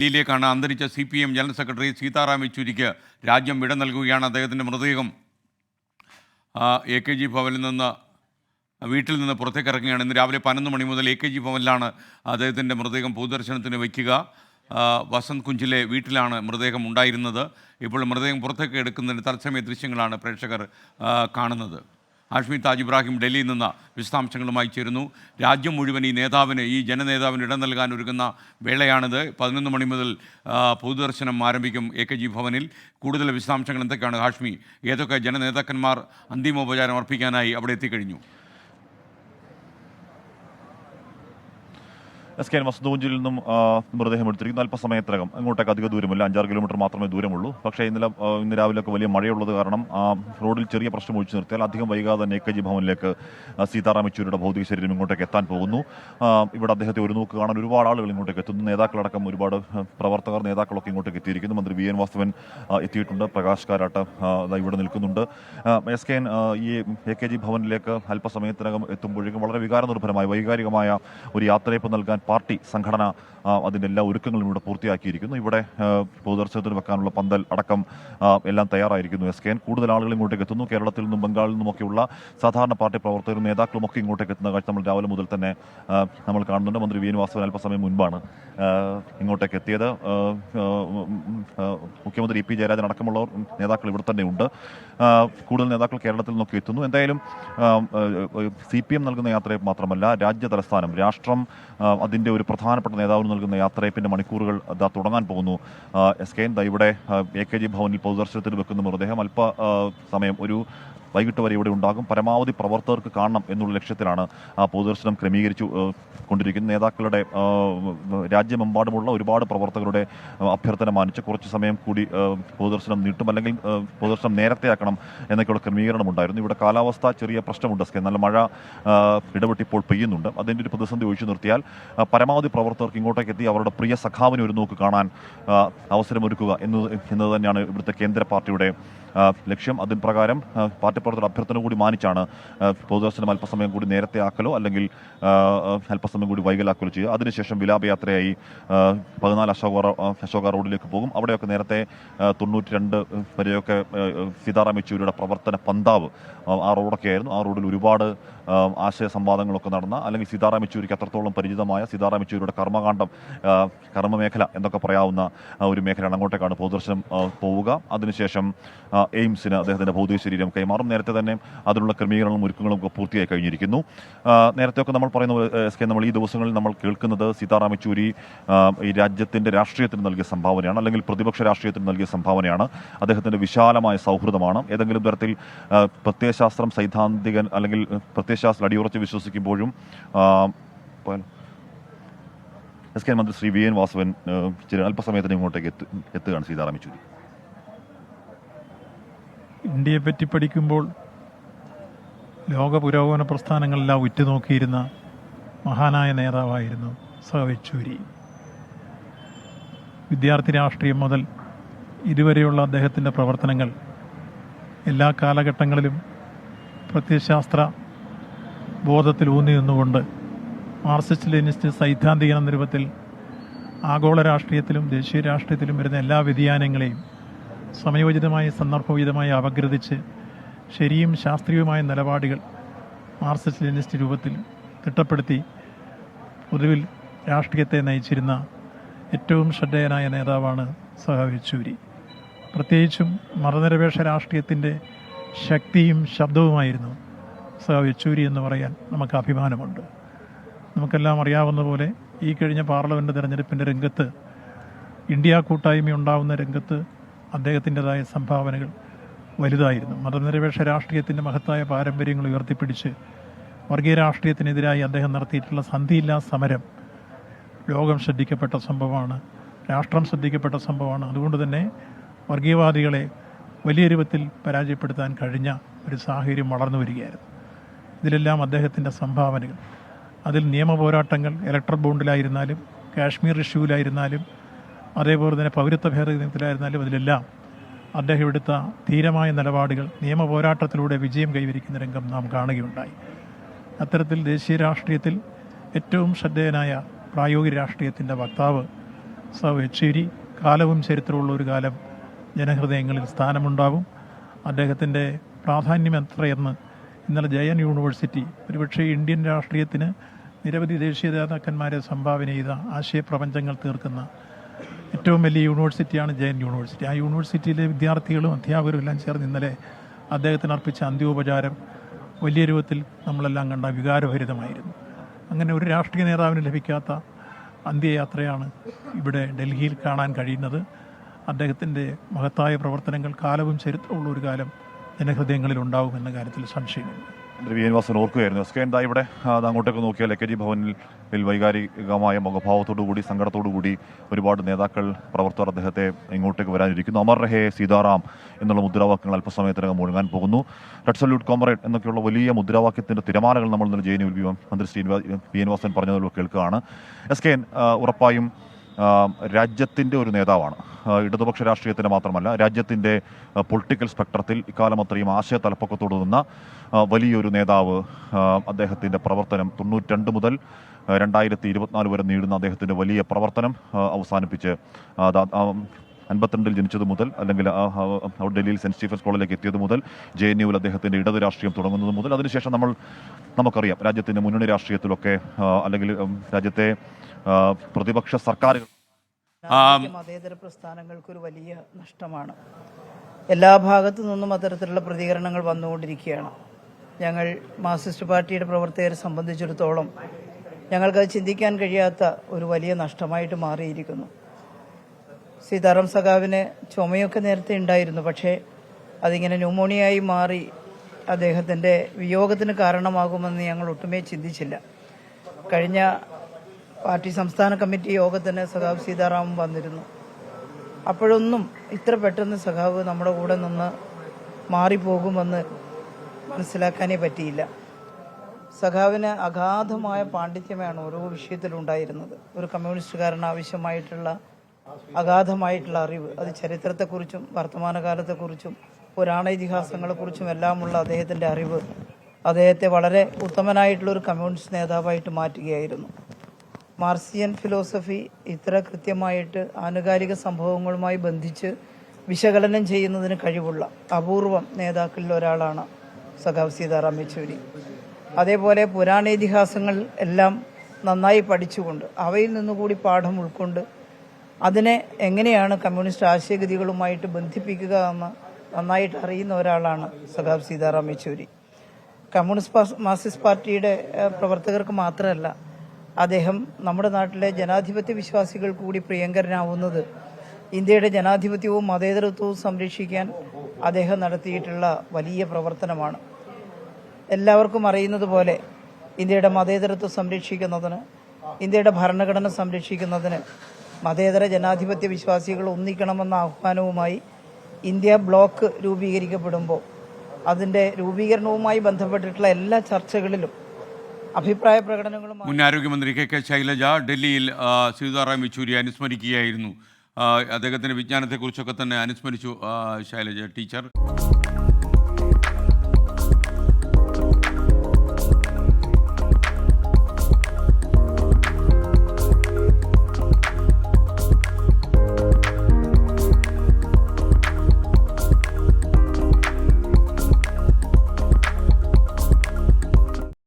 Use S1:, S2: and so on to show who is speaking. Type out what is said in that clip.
S1: ഡൽഹിയിലേക്കാണ് അന്തരിച്ച C P M general secretary Sitaram യെച്ചൂരിക്ക് രാജ്യം വിട നൽകുകയാണ് അദ്ദേഹത്തിന്റെ മൃതദേഹം. എ കെ ജി ഭവനിൽ നിന്ന് വീട്ടിൽ നിന്ന് പുറത്തേക്ക് ഇറങ്ങുകയാണ് ഇന്ന് രാവിലെ പതിനൊന്ന് മണി മുതൽ എ കെ ജി ഭവനിലാണ് അദ്ദേഹത്തിന്റെ മൃതദേഹം പൊതുദർശനത്തിന് വയ്ക്കുക. വസന്ത് കുഞ്ചിലെ വീട്ടിലാണ് മൃതദേഹം ഉണ്ടായിരുന്നത്. ഇപ്പോൾ മൃതദേഹം പുറത്തേക്ക് എടുക്കുന്നതിന് തത്സമയ ദൃശ്യങ്ങളാണ് പ്രേക്ഷകർ കാണുന്നത്. ഹാഷ്മി താജ് ഇബ്രാഹിം ഡൽഹിയിൽ നിന്ന് വിശദാംശങ്ങളുമായി ചേരുന്നു. രാജ്യം മുഴുവൻ ഈ നേതാവിന് ഈ ജനനേതാവിന് ഇടം നൽകാൻ ഒരുങ്ങുന്ന വേളയാണിത്. പതിനൊന്ന് മണി മുതൽ പൊതുദർശനം ആരംഭിക്കും എ കെ ജി ഭവനിൽ. കൂടുതൽ വിശദാംശങ്ങൾ എന്തൊക്കെയാണ് ഹാഷ്മി? ഏതൊക്കെ ജനനേതാക്കന്മാർ അന്തിമോപചാരം അർപ്പിക്കാനായി അവിടെ എത്തിക്കഴിഞ്ഞു?
S2: എസ് കെ വസന്തകുഞ്ചിൽ നിന്നും മൃതദേഹം എടുത്തിരിക്കുന്നു. അല്പസമയത്തിനകം അങ്ങോട്ടേക്ക് അധിക ദൂരമില്ല. അഞ്ചാറ് കിലോമീറ്റർ മാത്രമേ ദൂരമുള്ളൂ. പക്ഷേ ഇന്നലെ ഇന്ന് രാവിലെയൊക്കെ വലിയ മഴയുള്ളത് കാരണം റോഡിൽ ചെറിയ പ്രശ്നം ഒഴിച്ചു നിർത്തിയാൽ അധികം വൈകാതെ തന്നെ എ കെ ജി ഭവനിലേക്ക് സീതാറാം യെച്ചൂരിയുടെ ഭൗതിക ശരീരം ഇങ്ങോട്ടേക്ക് എത്താൻ പോകുന്നു. ഇവിടെ അദ്ദേഹത്തെ ഒരു നോക്ക് കാണാൻ ഒരുപാട് ആളുകൾ ഇങ്ങോട്ടേക്ക് എത്തുന്നു. നേതാക്കളടക്കം ഒരുപാട് പ്രവർത്തകർ നേതാക്കളൊക്കെ ഇങ്ങോട്ടേക്ക് എത്തിയിരിക്കുന്നു. മന്ത്രി വി എൻ വാസവൻ എത്തിയിട്ടുണ്ട്. പ്രകാശ് കാരാട്ട് ഇവിടെ നിൽക്കുന്നുണ്ട്. എസ് കെ ഈ എ കെ ജി ഭവനിലേക്ക് അല്പസമയത്തിനകം എത്തുമ്പോഴേക്കും വളരെ വികാരനിർഭരമായ വൈകാരികമായ ഒരു യാത്രയപ്പ് നൽകാൻ പാർട്ടി സംഘടന അതിന്റെ എല്ലാ ഒരുക്കങ്ങളും ഇവിടെ പൂർത്തിയാക്കിയിരിക്കുന്നു. ഇവിടെ പൊതുദർശനത്തിന് വെക്കാനുള്ള പന്തൽ അടക്കം എല്ലാം തയ്യാറായിരിക്കുന്നു. എസ് കെ എൻ കൂടുതൽ ആളുകൾ ഇങ്ങോട്ടേക്ക് എത്തുന്നു. കേരളത്തിൽ നിന്നും ബംഗാളിൽ നിന്നുമൊക്കെയുള്ള സാധാരണ പാർട്ടി പ്രവർത്തകരും നേതാക്കളും ഒക്കെ ഇങ്ങോട്ടേക്ക് എത്തുന്ന കാഴ്ച നമ്മൾ രാവിലെ മുതൽ തന്നെ നമ്മൾ കാണുന്നുണ്ട്. മന്ത്രി വി എൻ വാസവൻ അല്പസമയം മുൻപാണ് ഇങ്ങോട്ടേക്ക് എത്തിയത്. മുഖ്യമന്ത്രി ഇ പി ജയരാജൻ അടക്കമുള്ളവർ നേതാക്കൾ ഇവിടെ തന്നെ ഉണ്ട്. കൂടുതൽ നേതാക്കൾ കേരളത്തിൽ നിന്നൊക്കെ എത്തുന്നു. എന്തായാലും സി പി എം നൽകുന്ന യാത്രയെ മാത്രമല്ല രാജ്യ തലസ്ഥാനം രാഷ്ട്രം ആ, അതിന്റെ ഒരു പ്രധാനപ്പെട്ട നേതാവിന് നൽകുന്ന യാത്രയപ്പിന്റെ മണിക്കൂറുകൾ അതാ തുടങ്ങാൻ പോകുന്നു. എസ് കെ ഇവിടെ എ കെ ജി ഭവനിൽ പൊതുദർശനത്തിന് വെക്കുന്ന മൃതദേഹം അല്പ സമയം ഒരു വൈകിട്ട് വരെ ഇവിടെ ഉണ്ടാകും. പരമാവധി പ്രവർത്തകർക്ക് കാണണം എന്നുള്ള ലക്ഷ്യത്തിലാണ് പൊതുദർശനം ക്രമീകരിച്ചു കൊണ്ടിരിക്കുന്നത്. കൊണ്ടിരിക്കുന്ന നേതാക്കളുടെ രാജ്യമെമ്പാടുമുള്ള ഒരുപാട് പ്രവർത്തകരുടെ അഭ്യർത്ഥന മാനിച്ച് കുറച്ച് സമയം കൂടി പൊതുദർശനം നീട്ടും അല്ലെങ്കിൽ പൊതുദർശനം നേരത്തെയാക്കണം എന്നൊക്കെയുള്ള ക്രമീകരണം ഉണ്ടായിരുന്നു. ഇവിടെ കാലാവസ്ഥ ചെറിയ പ്രശ്നമുണ്ട് നല്ല മഴ ഇടപെട്ടിപ്പോൾ പെയ്യുന്നുണ്ട്. അതിന്റെ ഒരു പ്രതിസന്ധി ഒഴിച്ചു നിർത്തിയാൽ പരമാവധി പ്രവർത്തകർക്ക് ഇങ്ങോട്ടേക്ക് എത്തി അവരുടെ പ്രിയ സഖാവിനെ ഒരു നോക്ക് കാണാൻ അവസരമൊരുക്കുക എന്ന് എന്നത് തന്നെയാണ് ഇവിടുത്തെ കേന്ദ്ര പാർട്ടിയുടെ ലക്ഷ്യം അതിന് പ്രകാരം പാർട്ടി പ്രവർത്തകർ അഭ്യർത്ഥന കൂടി മാനിച്ചാണ് പൊതുദർശനം അല്പസമയം കൂടി നേരത്തെ ആക്കലോ അല്ലെങ്കിൽ അല്പസമയം കൂടി വൈകലാക്കലോ ചെയ്യുക. അതിനുശേഷം വിലാപയാത്രയായി പതിനാല് അശോക അശോക റോഡിലേക്ക് പോകും. അവിടെയൊക്കെ നേരത്തെ തൊണ്ണൂറ്റി രണ്ട് വരെയൊക്കെ സീതാറാം യെച്ചൂരിയുടെ പ്രവർത്തന പന്താവ് ആ, റോഡൊക്കെ ആയിരുന്നു ആ റോഡിൽ ഒരുപാട് ആശയ സംവാദങ്ങളൊക്കെ നടന്ന അല്ലെങ്കിൽ സീതാറാം യെച്ചൂരിക്ക് അത്രത്തോളം പരിചിതമായ സീതാറാം യെച്ചൂരിയുടെ കർമ്മകാന്ഡം കർമ്മമേഖല എന്നൊക്കെ പറയാവുന്ന ഒരു മേഖലയാണ്. അങ്ങോട്ടേക്കാണ് പൊതുദർശനം പോവുക. അതിനുശേഷം എയിംസിന് അദ്ദേഹത്തിന്റെ ഭൗതിക ശരീരം കൈമാറും. നേരത്തെ തന്നെ അതിനുള്ള ക്രമീകരണങ്ങളും ഒരുക്കങ്ങളും ഒക്കെ പൂർത്തിയായി കഴിഞ്ഞിരിക്കുന്നു. നേരത്തെയൊക്കെ നമ്മൾ പറയുന്ന എസ് കെ നമ്മൾ ഈ ദിവസങ്ങളിൽ നമ്മൾ കേൾക്കുന്നത് സീതാറാം യെച്ചൂരി ഈ രാജ്യത്തിന്റെ രാഷ്ട്രീയത്തിന് നൽകിയ സംഭാവനയാണ് അല്ലെങ്കിൽ പ്രതിപക്ഷ രാഷ്ട്രീയത്തിന് നൽകിയ സംഭാവനയാണ്. അദ്ദേഹത്തിന്റെ വിശാലമായ സൗഹൃദമാണ്. ഏതെങ്കിലും തരത്തിൽ പ്രത്യയശാസ്ത്രം സൈദ്ധാന്തികൻ അല്ലെങ്കിൽ പ്രത്യയശാസ്ത്രം അടിയുറച്ച് വിശ്വസിക്കുമ്പോഴും എസ് കെ മന്ത്രി ശ്രീ വി എൻ വാസവൻ ചില അല്പസമയത്തിന് ഇങ്ങോട്ടേക്ക് എത്തു എത്തുകയാണ് സീതാറാം യെച്ചൂരി
S3: ഇന്ത്യയെ പറ്റി പഠിക്കുമ്പോൾ ലോക പുരോഗമന പ്രസ്ഥാനങ്ങളെല്ലാം ഉറ്റുനോക്കിയിരുന്ന മഹാനായ നേതാവായിരുന്നു യെച്ചൂരി. വിദ്യാർത്ഥി രാഷ്ട്രീയം മുതൽ ഇതുവരെയുള്ള അദ്ദേഹത്തിന്റെ പ്രവർത്തനങ്ങൾ എല്ലാ കാലഘട്ടങ്ങളിലും പ്രത്യയശാസ്ത്ര ബോധത്തിൽ ഊന്നി നിന്നുകൊണ്ട് മാർസിസ്റ്റ് ലെനിസ്റ്റ് സൈദ്ധാന്തിക എന്ന ആഗോള രാഷ്ട്രീയത്തിലും ദേശീയ രാഷ്ട്രീയത്തിലും വരുന്ന എല്ലാ വ്യതിയാനങ്ങളെയും സമയോചിതമായി സന്ദർഭോചിതമായി അപഗ്രഥിച്ച് ശരിയും ശാസ്ത്രീയവുമായ നിലപാടുകൾ മാർക്സിസ്റ്റ് ലെനിസ്റ്റ് രൂപത്തിൽ തിട്ടപ്പെടുത്തി പൊതുവിൽ രാഷ്ട്രീയത്തെ നയിച്ചിരുന്ന ഏറ്റവും ശ്രദ്ധേയനായ നേതാവാണ് സഹ യെച്ചൂരി പ്രത്യേകിച്ചും മതനിരപേക്ഷ രാഷ്ട്രീയത്തിന്റെ ശക്തിയും ശബ്ദവുമായിരുന്നു സഹ യെച്ചൂരി എന്ന് പറയാൻ നമുക്ക് അഭിമാനമുണ്ട്. നമുക്കെല്ലാം അറിയാവുന്ന പോലെ ഈ കഴിഞ്ഞ പാർലമെന്റ് തെരഞ്ഞെടുപ്പിന്റെ രംഗത്ത് ഇന്ത്യ കൂട്ടായ്മ ഉണ്ടാവുന്ന രംഗത്ത് അദ്ദേഹത്തിന്റെതായ സംഭാവനകൾ വലുതായിരുന്നു. മതനിരപേക്ഷ രാഷ്ട്രീയത്തിന്റെ മഹത്തായ പാരമ്പര്യങ്ങൾ ഉയർത്തിപ്പിടിച്ച് വർഗീയ രാഷ്ട്രീയത്തിനെതിരായി അദ്ദേഹം നടത്തിയിട്ടുള്ള സന്ധിയില്ലാ സമരം ലോകം ശ്രദ്ധിക്കപ്പെട്ട സംഭവമാണ് രാഷ്ട്രം ശ്രദ്ധിക്കപ്പെട്ട സംഭവമാണ്. അതുകൊണ്ട് തന്നെ വർഗീയവാദികളെ വലിയ രൂപത്തിൽ പരാജയപ്പെടുത്താൻ കഴിഞ്ഞ ഒരു സാഹചര്യം വളർന്നു വരികയായിരുന്നു. ഇതിലെല്ലാം അദ്ദേഹത്തിന്റെ സംഭാവനകൾ. അതിൽ നിയമ പോരാട്ടങ്ങൾ ഇലക്ട്രൽ ബോണ്ടിലായിരുന്നാലും കാശ്മീർ ഇഷ്യൂവിലായിരുന്നാലും അതേപോലെ തന്നെ പൗരത്വ ഭേദഗതിയിലായിരുന്നാലും അതിലെല്ലാം അദ്ദേഹം എടുത്ത ധീരമായ നിലപാടുകൾ നിയമ പോരാട്ടത്തിലൂടെ വിജയം കൈവരിക്കുന്ന രംഗം നാം കാണുകയുണ്ടായി. അത്തരത്തിൽ ദേശീയ രാഷ്ട്രീയത്തിൽ ഏറ്റവും ശ്രദ്ധേയനായ പ്രായോഗിക രാഷ്ട്രീയത്തിന്റെ വക്താവ് സൗ യെച്ചൂരി കാലവും ചരിത്രമുള്ള ഒരു കാലം ജനഹൃദയങ്ങളിൽ സ്ഥാനമുണ്ടാവും. അദ്ദേഹത്തിന്റെ പ്രാധാന്യം എത്രയെന്ന് ഇന്നലെ ജയൻ യൂണിവേഴ്സിറ്റി ഒരുപക്ഷെ ഇന്ത്യൻ രാഷ്ട്രീയത്തിന് നിരവധി ദേശീയ നേതാക്കന്മാരെ സംഭാവന ചെയ്ത ആശയപ്രപഞ്ചങ്ങൾ തീർക്കുന്ന ഏറ്റവും വലിയ യൂണിവേഴ്സിറ്റിയാണ് ജയൻ യൂണിവേഴ്സിറ്റി. ആ യൂണിവേഴ്സിറ്റിയിലെ വിദ്യാർത്ഥികളും അധ്യാപകരും എല്ലാം ചേർന്ന് ഇന്നലെ അദ്ദേഹത്തിന് അർപ്പിച്ച അന്ത്യോപചാരം വലിയ രൂപത്തിൽ നമ്മളെല്ലാം കണ്ട വികാരഭരിതമായിരുന്നു. അങ്ങനെ ഒരു രാഷ്ട്രീയ നേതാവിന് ലഭിക്കാത്ത അന്ത്യയാത്രയാണ് ഇവിടെ ഡൽഹിയിൽ കാണാൻ കഴിയുന്നത്. അദ്ദേഹത്തിന്റെ മഹത്തായ പ്രവർത്തനങ്ങൾ കാലവും ചരിത്രമുള്ള ഒരു കാലം ജനഹൃദയങ്ങളിൽ ഉണ്ടാവുമെന്ന കാര്യത്തിൽ സംശയമില്ല.
S2: മന്ത്രി വി എൻ വാസൻ ഓർക്കുകയായിരുന്നു. എസ് കെ എന്താ ഇവിടെ? അങ്ങോട്ടേക്ക് നോക്കിയാൽ എ കെ ജി ഭവനിൽ വൈകാരികമായ മുഖഭാവത്തോടു കൂടി സങ്കടത്തോടു കൂടി ഒരുപാട് നേതാക്കൾ പ്രവർത്തകർ അദ്ദേഹത്തെ ഇങ്ങോട്ടേക്ക് വരാനിരിക്കുന്നു. അമർ റഹേ സീതാറാം എന്നുള്ള മുദ്രാവാക്യങ്ങൾ അല്പസമയത്തിനകം മുഴങ്ങാൻ പോകുന്നു. റെഡ് സല്യൂട്ട് കോമറേഡ് എന്നൊക്കെയുള്ള വലിയ മുദ്രാവാക്യത്തിന്റെ തിരമാലകൾ നമ്മൾ ഇന്നലെ ജെ എൻ യു മന്ത്രി ശ്രീ വി എൻ വാസൻ പറഞ്ഞതുപോലെ കേൾക്കുകയാണ്. എസ് കെ ഉറപ്പായും രാജ്യത്തിന്റെ ഒരു നേതാവാണ്. ഇടതുപക്ഷ രാഷ്ട്രീയത്തിന്റെ മാത്രമല്ല രാജ്യത്തിന്റെ പൊളിറ്റിക്കൽ സ്പെക്ട്രത്തിൽ ഇക്കാലം അത്രയും ആശയ തലപ്പൊക്കത്തോട് നിന്ന വലിയൊരു നേതാവ് അദ്ദേഹത്തിന്റെ പ്രവർത്തനം തൊണ്ണൂറ്റിരണ്ട് മുതൽ രണ്ടായിരത്തി ഇരുപത്തിനാല് വരെ നീടുന്ന അദ്ദേഹത്തിന്റെ വലിയ പ്രവർത്തനം അവസാനിപ്പിച്ച് അൻപത്തിരണ്ടിൽ ജനിച്ചത് മുതൽ അല്ലെങ്കിൽ ഡൽഹിയിൽ സെന്റ് സ്റ്റീഫൻസ് കോളേജിലേക്ക് എത്തിയത് മുതൽ ജെ എൻ യുവിൽ അദ്ദേഹത്തിന്റെ ഇടത് രാഷ്ട്രീയം തുടങ്ങുന്നത് മുതൽ. അതിനുശേഷം നമ്മൾ നമുക്കറിയാം രാജ്യത്തിന്റെ മുന്നണി രാഷ്ട്രീയത്തിലൊക്കെ അല്ലെങ്കിൽ രാജ്യത്തെ പ്രതിപക്ഷ സർക്കാരുകൾ
S4: മതേതര പ്രസ്ഥാനങ്ങൾക്ക് ഒരു വലിയ നഷ്ടമാണ്. എല്ലാ ഭാഗത്തു നിന്നും അത്തരത്തിലുള്ള പ്രതികരണങ്ങൾ വന്നുകൊണ്ടിരിക്കുകയാണ്. ഞങ്ങൾ മാർക്സിസ്റ്റ് പാർട്ടിയുടെ പ്രവർത്തകരെ സംബന്ധിച്ചിടത്തോളം ഞങ്ങൾക്കത് ചിന്തിക്കാൻ കഴിയാത്ത ഒരു വലിയ നഷ്ടമായിട്ട് മാറിയിരിക്കുന്നു. സീതാറാം സഖാവിന് ചുമയൊക്കെ നേരത്തെ ഉണ്ടായിരുന്നു പക്ഷേ അതിങ്ങനെ ന്യൂമോണിയായി മാറി അദ്ദേഹത്തിന്റെ വിയോഗത്തിന് കാരണമാകുമെന്ന് ഞങ്ങൾ ഒട്ടുമേ ചിന്തിച്ചില്ല. കഴിഞ്ഞ പാർട്ടി സംസ്ഥാന കമ്മിറ്റി യോഗത്തിന് സഖാവ് സീതാറാമും വന്നിരുന്നു. അപ്പോഴൊന്നും ഇത്ര പെട്ടെന്ന് സഖാവ് നമ്മുടെ കൂടെ നിന്ന് മാറിപ്പോകുമെന്ന് മനസ്സിലാക്കാനേ പറ്റിയില്ല. സഖാവിന് അഗാധമായ പാണ്ഡിത്യമാണ് ഓരോ വിഷയത്തിലുണ്ടായിരുന്നത്. ഒരു കമ്മ്യൂണിസ്റ്റുകാരന് ആവശ്യമായിട്ടുള്ള അഗാധമായിട്ടുള്ള അറിവ് അത് ചരിത്രത്തെക്കുറിച്ചും വർത്തമാനകാലത്തെക്കുറിച്ചും പുരാണ ഇതിഹാസങ്ങളെക്കുറിച്ചും എല്ലാമുള്ള അദ്ദേഹത്തിന്റെ അറിവ് അദ്ദേഹത്തെ വളരെ ഉത്തമനായിട്ടുള്ള ഒരു കമ്മ്യൂണിസ്റ്റ് നേതാവായിട്ട് മാറ്റുകയായിരുന്നു. മാർസിയൻ ഫിലോസഫി ഇത്ര കൃത്യമായിട്ട് ആനുകാലിക സംഭവങ്ങളുമായി ബന്ധിച്ച് വിശകലനം ചെയ്യുന്നതിന് കഴിവുള്ള അപൂർവം നേതാക്കളിൽ ഒരാളാണ് സഖാവ് സീതാറാം യെച്ചൂരി. അതേപോലെ പുരാണേതിഹാസങ്ങൾ എല്ലാം നന്നായി പഠിച്ചുകൊണ്ട് അവയിൽ നിന്നുകൂടി പാഠം ഉൾക്കൊണ്ട് അതിനെ എങ്ങനെയാണ് കമ്മ്യൂണിസ്റ്റ് ആശയഗതികളുമായിട്ട് ബന്ധിപ്പിക്കുക എന്ന് നന്നായിട്ട് അറിയുന്ന ഒരാളാണ് സഖാബ് സീതാറാം യെച്ചൂരി. കമ്മ്യൂണിസ്റ്റ് മാർക്സിസ്റ്റ് പാർട്ടിയുടെ പ്രവർത്തകർക്ക് മാത്രമല്ല അദ്ദേഹം നമ്മുടെ നാട്ടിലെ ജനാധിപത്യ വിശ്വാസികൾക്ക് കൂടി പ്രിയങ്കരനാവുന്നത് ഇന്ത്യയുടെ ജനാധിപത്യവും മതേതരത്വവും സംരക്ഷിക്കാൻ അദ്ദേഹം നടത്തിയിട്ടുള്ള വലിയ പ്രവർത്തനമാണ്. എല്ലാവർക്കും അറിയുന്നത് പോലെ ഇന്ത്യയുടെ മതേതരത്വം സംരക്ഷിക്കുന്നതിന് ഇന്ത്യയുടെ ഭരണഘടന സംരക്ഷിക്കുന്നതിന് മതേതര ജനാധിപത്യ വിശ്വാസികൾ ഒന്നിക്കണമെന്ന ആഹ്വാനവുമായി ഇന്ത്യ ബ്ലോക്ക് രൂപീകരിക്കപ്പെടുമ്പോൾ അതിന്റെ രൂപീകരണവുമായി ബന്ധപ്പെട്ടിട്ടുള്ള എല്ലാ ചർച്ചകളിലും അഭിപ്രായ പ്രകടനങ്ങളും
S1: മുൻ ആരോഗ്യമന്ത്രി കെ കെ ശൈലജ ഡൽഹിയിൽ സീതാറാം യെച്ചൂരി അനുസ്മരിക്കുകയായിരുന്നു. അദ്ദേഹത്തിന്റെ വിജ്ഞാനത്തെക്കുറിച്ചൊക്കെ തന്നെ അനുസ്മരിച്ചു ശൈലജ ടീച്ചർ.